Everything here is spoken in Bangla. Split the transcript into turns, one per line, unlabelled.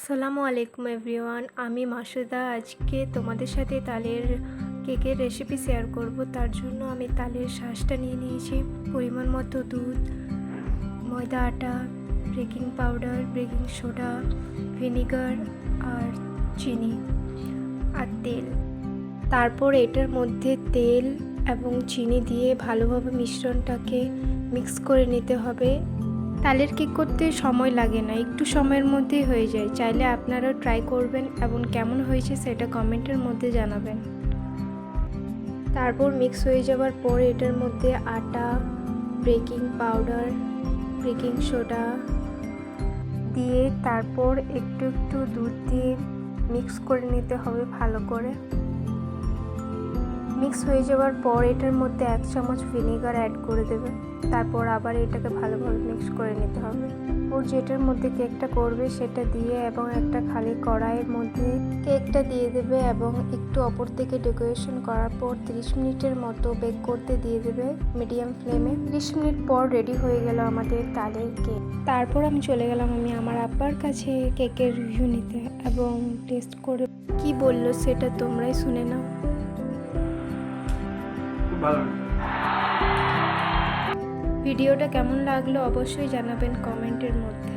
আসসালামু আলাইকুম এভরিওয়ান, আমি মাসুদা। আজকে তোমাদের সাথে তালের কেকের রেসিপি শেয়ার করব। তার জন্য আমি তালের শ্বাসটা নিয়ে নিয়েছি। পরিমাণ মতো দুধ, ময়দা আটা baking powder baking soda vinegar আর চিনি আর তেল। তারপর এটার মধ্যে তেল এবং চিনি দিয়ে ভালোভাবে মিশ্রণটাকে মিক্স করে নিতে হবে। তালের কেক করতে সময় লাগে না, একটু সময়ের মধ্যেই হয়ে যায়। চাইলে আপনারাও ট্রাই করবেন এবং কেমন হয়েছে সেটা কমেন্টের মধ্যে জানাবেন। তারপর মিক্স হয়ে যাওয়ার পর এটার মধ্যে আটা বেকিং পাউডার বেকিং সোডা দিয়ে তারপর একটু একটু দুধ দিয়ে মিক্স করে নিতে হবে ভালো করে। মিক্স হয়ে যাওয়ার পর এটার মধ্যে এক চামচ ভিনেগার অ্যাড করে দেবে। তারপর আবার এটাকে ভালোভাবে মিক্স করে নিতে হবে। ওর যেটার মধ্যে কেকটা করবে সেটা দিয়ে এবং একটা খালি কড়াইয়ের মধ্যে কেকটা দিয়ে দেবে এবং একটু অপর থেকে ডেকোরেশন করার পর 30 মিনিটের মতো বেক করতে দিয়ে দেবে মিডিয়াম ফ্লেমে 30 মিনিট পর রেডি হয়ে গেল আমাদের তালের কেক তারপর আমি চলে গেলাম আমি আমার আব্বার কাছে কেকের রিভিউ নিতে এবং টেস্ট করে কি বলল সেটা তোমরাই শুনে নাও।
ভালো।
ভিডিওটা কেমন লাগল অবশ্যই জানাবেন কমেন্টের মধ্যে।